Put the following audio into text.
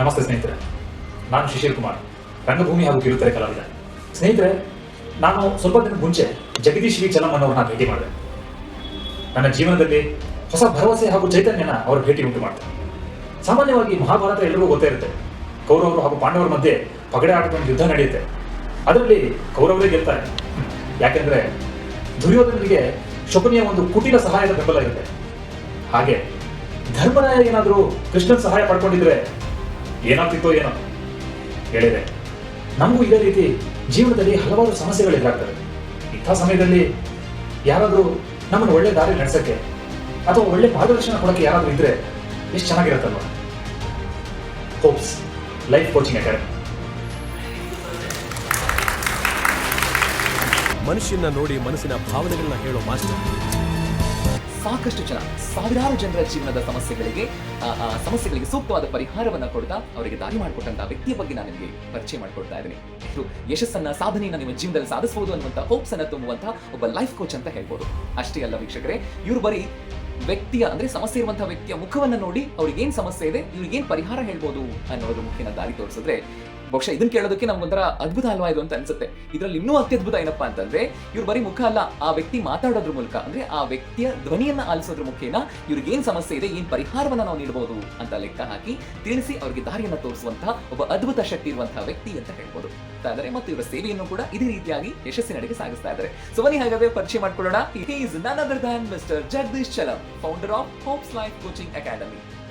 ನಮಸ್ತೆ ಸ್ನೇಹಿತರೆ. ನಾನು ಶಿಶಿರ್ ಕುಮಾರ್. ರಂಗಭೂಮಿ ಹಾಗೂ ಕಿರುತೆರೆ ಕಲಾವಿದ. ಸ್ನೇಹಿತರೆ, ನಾನು ಸ್ವಲ್ಪ ದಿನ ಮುಂಚೆ ಜಗದೀಶ್ ವಿ. ಚಲಂ ಭೇಟಿ ಮಾಡಿದೆ. ನನ್ನ ಜೀವನದಲ್ಲಿ ಹೊಸ ಭರವಸೆ ಹಾಗೂ ಚೈತನ್ಯನ ಅವರು ಭೇಟಿ ಉಂಟು ಮಾಡಿದೆ ಸಾಮಾನ್ಯವಾಗಿ ಮಹಾಭಾರತ ಎಲ್ಲರಿಗೂ ಗೊತ್ತೇ ಇರುತ್ತೆ. ಕೌರವರು ಹಾಗೂ ಪಾಂಡವರ ಮಧ್ಯೆ ಪಗಡೆ ಆಟಕೊಂಡು ಯುದ್ಧ ನಡೆಯುತ್ತೆ. ಅದರಲ್ಲಿ ಕೌರವರೇ ಗೆಲ್ತಾರೆ. ಯಾಕೆಂದ್ರೆ ದುರ್ಯೋಧನಿಗೆ ಶಕುನಿಯ ಒಂದು ಕುಟಿಲ ಸಹಾಯದ ಬೆಂಬಲ ಇರುತ್ತೆ. ಹಾಗೆ ಧರ್ಮರಾಯ ಏನಾದರೂ ಕೃಷ್ಣನ ಸಹಾಯ ಪಡ್ಕೊಂಡಿದ್ರೆ ಏನಾಗ್ತಿತ್ತೋ ಏನೋ ಹೇಳಿದೆ. ನಮಗೂ ಇದೇ ರೀತಿ ಜೀವನದಲ್ಲಿ ಹಲವಾರು ಸಮಸ್ಯೆಗಳು ಎದುರಾಗ್ತವೆ. ಇಂಥ ಸಮಯದಲ್ಲಿ ಯಾರಾದರೂ ನಮ್ಮನ್ನು ಒಳ್ಳೆ ದಾರಿ ನಡೆಸಕ್ಕೆ ಅಥವಾ ಒಳ್ಳೆ ಮಾರ್ಗದರ್ಶನ ಕೊಡೋಕ್ಕೆ ಯಾರಾದರೂ ಇದ್ರೆ ಎಷ್ಟು ಚೆನ್ನಾಗಿರುತ್ತಲ್ವ? ಹೋಪ್ಸ್ ಲೈಫ್ ಕೋಚಿಂಗ್ ಅಕಾಡೆಮಿ ಮನುಷ್ಯನ ನೋಡಿ ಮನಸ್ಸಿನ ಭಾವನೆಗಳನ್ನ ಹೇಳೋ ಮಾಸ್ಟರ್. ಸಾಕಷ್ಟು ಜನ, ಸಾವಿರಾರು ಜನರ ಜೀವನದ ಸಮಸ್ಯೆಗಳಿಗೆ ಸಮಸ್ಯೆಗಳಿಗೆ ಸೂಕ್ತವಾದ ಪರಿಹಾರವನ್ನ ಕೊಡ್ತಾ ಅವರಿಗೆ ದಾರಿ ಮಾಡಿಕೊಟ್ಟಂತ ವ್ಯಕ್ತಿಯ ಬಗ್ಗೆ ನಾನು ನಿಮಗೆ ಪರಿಚಯ ಮಾಡಿಕೊಡ್ತಾ ಇದ್ದೀನಿ. ಇದು ಯಶಸ್ಸನ್ನ, ಸಾಧನೆಯನ್ನ ನಿಮ್ಮ ಜೀವನದಲ್ಲಿ ಸಾಧಿಸಬಹುದು ಅನ್ನುವಂತ ಹೋಪ್ಸ್ ಅನ್ನ ತುಂಬುವಂತ ಒಬ್ಬ ಲೈಫ್ ಕೋಚ್ ಅಂತ ಹೇಳ್ಬೋದು. ಅಷ್ಟೇ ಅಲ್ಲ ವೀಕ್ಷಕರೇ, ಇವರು ಬರೀ ವ್ಯಕ್ತಿಯ, ಅಂದ್ರೆ ಸಮಸ್ಯೆ ಇರುವಂತಹ ವ್ಯಕ್ತಿಯ ಮುಖವನ್ನ ನೋಡಿ ಅವ್ರಿಗೆ ಏನ್ ಸಮಸ್ಯೆ ಇದೆ ಇವ್ರಿಗೆ ಏನ್ ಪರಿಹಾರ ಹೇಳ್ಬೋದು ಅನ್ನೋದು ಮುಖ್ಯನ ದಾರಿ ತೋರಿಸಿದ್ರೆ ಬಹುಶಃ ಇದನ್ನ ಕೇಳೋದಕ್ಕೆ ನಮ್ಗೊಂಥರ ಅದ್ಭುತ ಅಲ್ವಾ ಇದು ಅಂತ ಅನ್ಸುತ್ತೆ. ಇದ್ರಲ್ಲಿ ಇನ್ನೂ ಅತ್ಯದ್ಭುತ ಏನಪ್ಪಾ ಅಂತಂದ್ರೆ, ಇವ್ರು ಬರೀ ಮುಖ ಅಲ್ಲ, ಆ ವ್ಯಕ್ತಿ ಮಾತಾಡೋದ್ರ ಮೂಲಕ, ಅಂದ್ರೆ ಆ ವ್ಯಕ್ತಿಯ ಧ್ವನಿಯನ್ನ ಆಲಿಸೋದ್ರ ಮುಖೇನ ಇವ್ರಿಗೆ ಏನ್ ಸಮಸ್ಯೆ ಇದೆ, ಏನ್ ಪರಿಹಾರವನ್ನ ನಾವು ನೀಡಬಹುದು ಅಂತ ಲೆಕ್ಕ ಹಾಕಿ ತಿಳಿಸಿ ಅವರಿಗೆ ದಾರಿಯನ್ನ ತೋರಿಸುವಂತಹ ಒಬ್ಬ ಅದ್ಭುತ ಶಕ್ತಿ ಇರುವಂತಹ ವ್ಯಕ್ತಿ ಅಂತ ಹೇಳ್ಬೋದು. ಇದ್ದಾರೆ ಮತ್ತು ಇವರ ಸೇವೆಯನ್ನು ಕೂಡ ಇದೇ ರೀತಿಯಾಗಿ ಯಶಸ್ಸಿನಡೆಗೆ ಸಾಗಿಸ್ತಾ ಇದ್ದಾರೆ. ಸೊ ಬನ್ನಿ ಹಾಗಾದ್ರೆ ಪರಿಚಯ ಮಾಡ್ಕೊಳ್ಳೋಣ. Is none other than mister Jagadish Chalam founder of Hopes life coaching academy